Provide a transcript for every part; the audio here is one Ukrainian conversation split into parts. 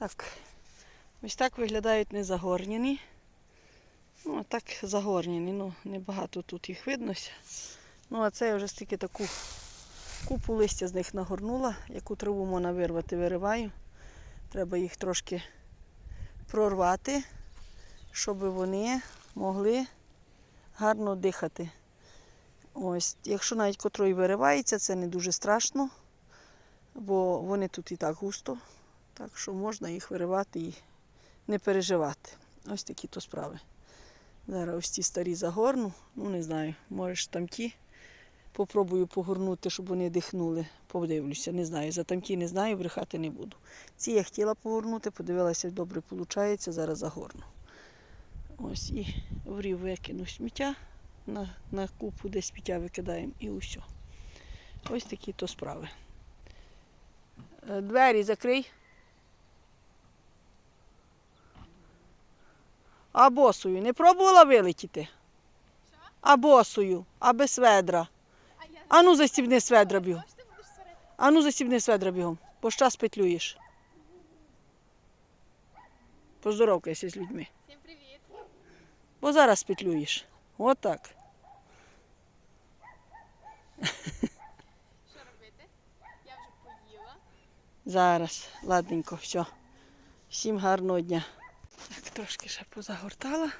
Так, ось так виглядають незагорнені. Ну, а так загорнені. Ну, небагато тут їх виднося. Ну, а це я вже стільки таку купу листя з них нагорнула. Яку траву можна вирвати, вириваю. Треба їх трошки прорвати, щоб вони могли гарно дихати. Ось, якщо навіть котрої виривається, це не дуже страшно, бо вони тут і так густо. Так що можна їх виривати і не переживати. Ось такі то справи. Зараз ось ці старі загорну. Ну не знаю, можеш там ті. Попробую погорнути, щоб вони дихнули. Подивлюся, не знаю. За тамті не знаю, брехати не буду. Ці я хотіла погорнути, подивилася, добре виходить, зараз загорну. Ось і в рів викину сміття, на, на купу де сміття викидаємо і усе. Ось такі то справи. Е, Двері закрий. А босою не пробувала вилетіти? А босою, а без ведра. Ану застібни сведра бігом. Ану застібни сведра бігом, бо щас петлюєш. Поздоровкайся з людьми. Всім привіт. Бо зараз петлюєш. Отак. Що робити? Я вже поїла. Зараз, ладненько, все. Всім гарного дня. Так, трошки ще позагортала.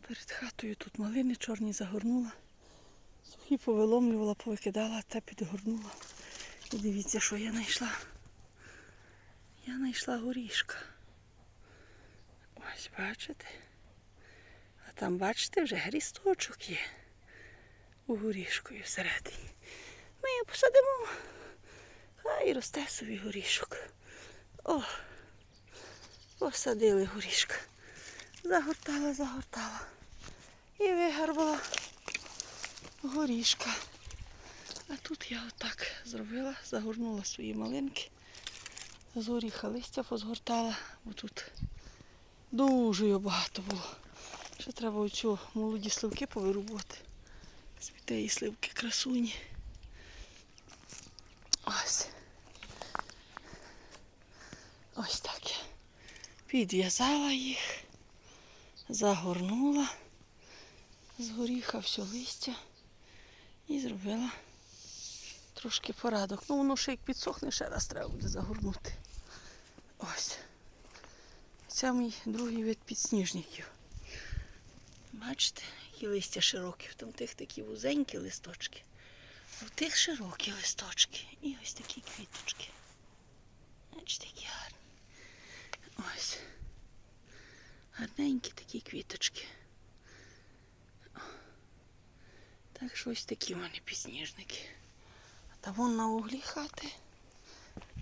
Перед хатою тут малини чорні загорнула. Сухі повиломлювала, повикидала, те підгорнула. І дивіться, що я знайшла. Я знайшла горішка. Ось, бачите? А там, бачите, вже грісточок є у горішкою всередині. Ми його посадимо. Хай росте собі горішок. О, посадили горішка. Загортала, загортала. І вигарбала горішка. А тут я отак зробила, загорнула свої малинки. З горіха листя позгортала, бо тут дуже багато було. Ще треба оцю молоді сливки повирубувати. Тієї сливки красуні. Ось. Ось так підв'язала їх, загорнула з горіха все листя і зробила трошки порадок. Ну, воно ще як підсохне, ще раз треба буде загорнути. Ось. Це мій другий вид підсніжників. Бачите, які листя широкі, там тих такі вузенькі листочки. В тих широкі листочки і ось такі квіточки. Бачите, які гарні. Ось. Гарненькі такі квіточки. Так що ось такі вони підсніжники. А там вон на углі хати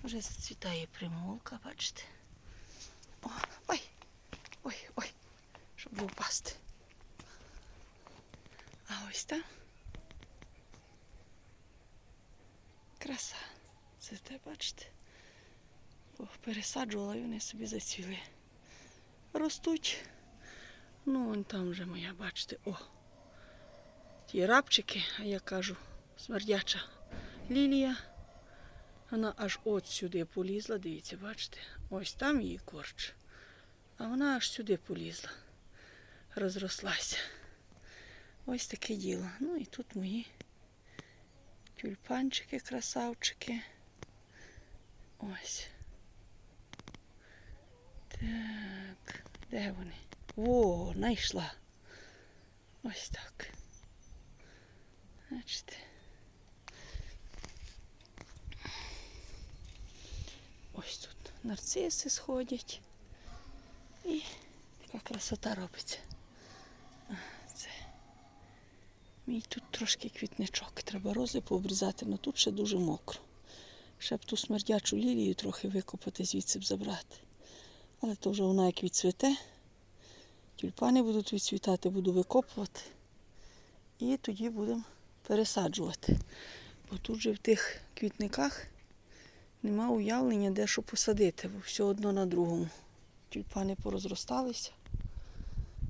вже зацвітає примулка, бачите. О, ой, ой, ой, щоб не впасти. А ось там краса. Це те, бачите? Пересаджувала і вони собі зацвіли. Ростуть. Ну, вон там вже моя, бачите, о. Ті рапчики, а я кажу, смердяча лілія. Вона аж от сюди полізла, дивіться, бачите? Ось там її корч. А вона аж сюди полізла. Розрослася. Ось таке діло. Ну і тут мої тюльпанчики, красавчики. Ось. Так, де вони? Во, знайшла. Ось так. Бачите. Ось тут нарциси сходять. І така красота робиться. Це. Мій тут трошки квітничок. Треба рози пообрізати, але тут ще дуже мокро. Ще б ту смердячу лілію трохи викопати, звідси б забрати. Але то вже вона як відцвіте. Тюльпани будуть відцвітати, буду викопувати. І тоді будемо пересаджувати. Бо тут же в тих квітниках нема уявлення, де що посадити, бо все одно на другому. Тюльпани порозросталися.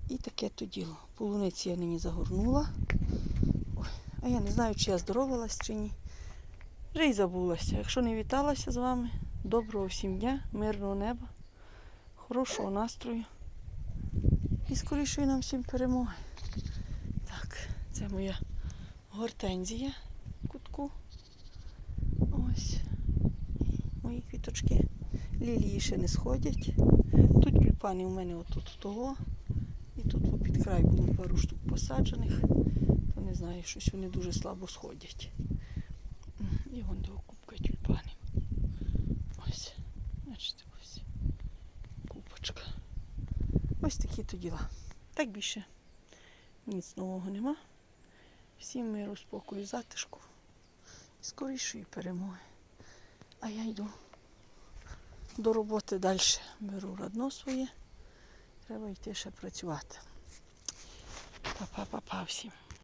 І таке то діло. Полуниці я нині загорнула. Ой, а я не знаю, чи я здоровалась, чи ні. Вже й забулася. Якщо не віталася з вами, доброго всім дня, мирного неба хорошого настрою. І скорішої нам всім перемоги. Так, це моя гортензія в кутку. Ось. Мої квіточки. Лілії ще не сходять. Тут тюльпани у мене отут того. І тут попід край було пару штук посаджених. То не знаю, щось вони дуже слабо сходять. І вон до купка тюльпанів. Ось. Бачите, ось. Купочка. Ось такі то діла. Так більше ніц нового нема. Всім миру, спокою, затишку. І скорішої перемоги. А я йду до роботи далі. Беру родно своє. Треба йти ще працювати. Па-па-па-па всім.